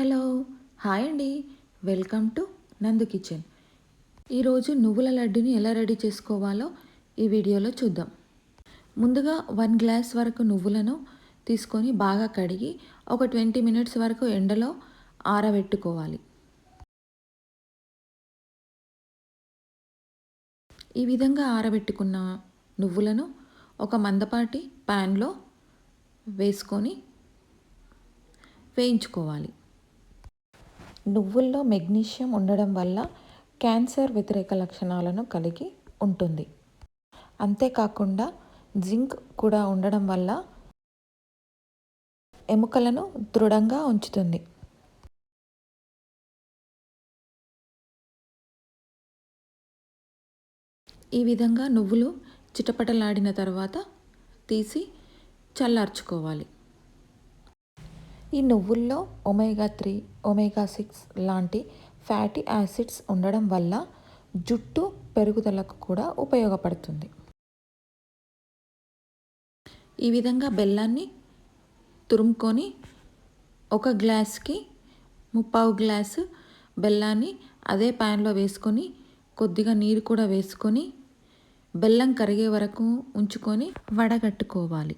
Hello hi అండి. Welcome to Nandu kitchen. ఈరోజు నువ్వుల లడ్డుని ఎలా రెడీ చేసుకోవాలో ఈ వీడియోలో చూద్దాం. ముందుగా వన్ గ్లాస్ వరకు నువ్వులను తీసుకొని బాగా కడిగి ఒక ట్వంటీ మినిట్స్ వరకు ఎండలో ఆరబెట్టుకోవాలి. ఈ విధంగా ఆరబెట్టుకున్న నువ్వులను ఒక మందపాటి ప్యాన్లో వేసుకొని వేయించుకోవాలి. నువ్వుల్లో మెగ్నీషియం ఉండడం వల్ల క్యాన్సర్ వ్యతిరేక లక్షణాలను కలిగి ఉంటుంది. అంతేకాకుండా జింక్ కూడా ఉండడం వల్ల ఎముకలను దృఢంగా ఉంచుతుంది. ఈ విధంగా నువ్వులు చిటపటలాడిన తర్వాత తీసి చల్లార్చుకోవాలి. ఈ నువ్వుల్లో ఒమేగా త్రీ ఒమేగా సిక్స్ లాంటి ఫ్యాటీ యాసిడ్స్ ఉండడం వల్ల జుట్టు పెరుగుదలకు కూడా ఉపయోగపడుతుంది. ఈ విధంగా బెల్లాన్ని తురుముకొని ఒక గ్లాస్కి ముప్పావు గ్లాసు బెల్లాన్ని అదే ప్యాన్లో వేసుకొని కొద్దిగా నీరు కూడా వేసుకొని బెల్లం కరిగే వరకు ఉంచుకొని వడగట్టుకోవాలి.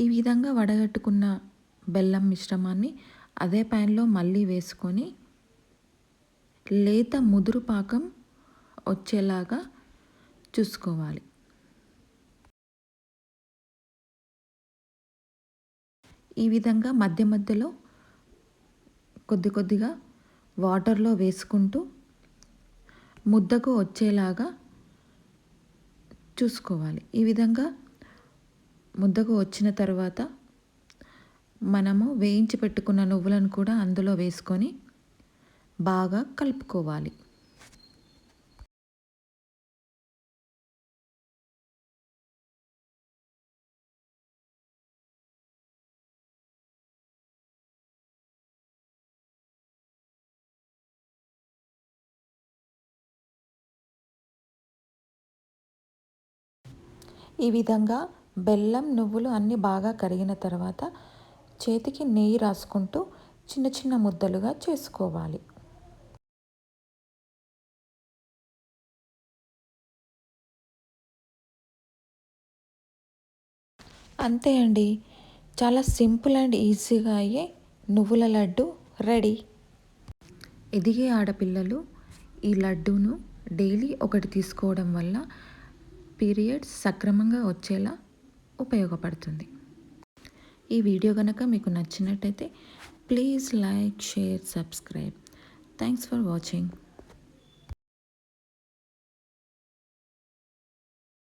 ఈ విధంగా వడగట్టుకున్న బెల్లం మిశ్రమాన్ని అదే ప్యాన్లో మళ్ళీ వేసుకొని లేత ముదురు పాకం వచ్చేలాగా చూసుకోవాలి. ఈ విధంగా మధ్య మధ్యలో కొద్ది కొద్దిగా వాటర్లో వేసుకుంటూ ముద్దకు వచ్చేలాగా చూసుకోవాలి. ఈ విధంగా ముద్దకు వచ్చిన తర్వాత మనము వేయించి పెట్టుకున్న నువ్వులను కూడా అందులో వేసుకొని బాగా కలుపుకోవాలి. ఈ విధంగా బెల్లం నువ్వులు అన్నీ బాగా కరిగిన తర్వాత చేతికి నెయ్యి రాసుకుంటూ చిన్న చిన్న ముద్దలుగా చేసుకోవాలి. అంతే అండి. చాలా సింపుల్ అండ్ ఈజీగా అయ్యే నువ్వుల లడ్డు రెడీ. ఎదిగే ఆడపిల్లలు ఈ లడ్డూను డైలీ ఒకటి తీసుకోవడం వల్ల పీరియడ్స్ సక్రమంగా వచ్చేలా ఉపయోగపడుతుంది. ఈ వీడియో కనుక మీకు నచ్చినట్టయితే please like share subscribe. Thanks for watching.